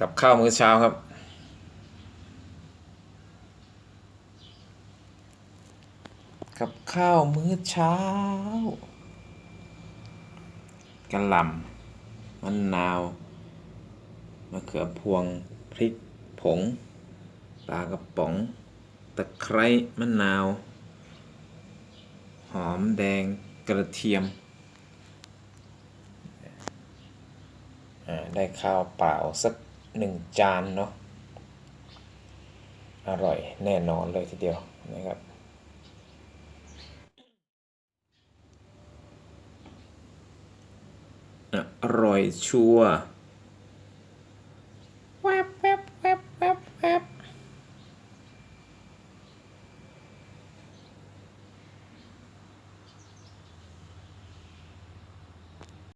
กับข้าวมื้อเช้าครับ กับข้าวมื้อเช้ากะหล่ำมะนาวมะเขือพวงพริกผงปลากระป๋อง ตะไคร้มะนาว หอมแดงกระเทียมอ่าได้ข้าวเปล่าสัก หนึ่งจานเนาะอร่อยแน่นอนเลยทีเดียวนะครับ อร่อยชัวร์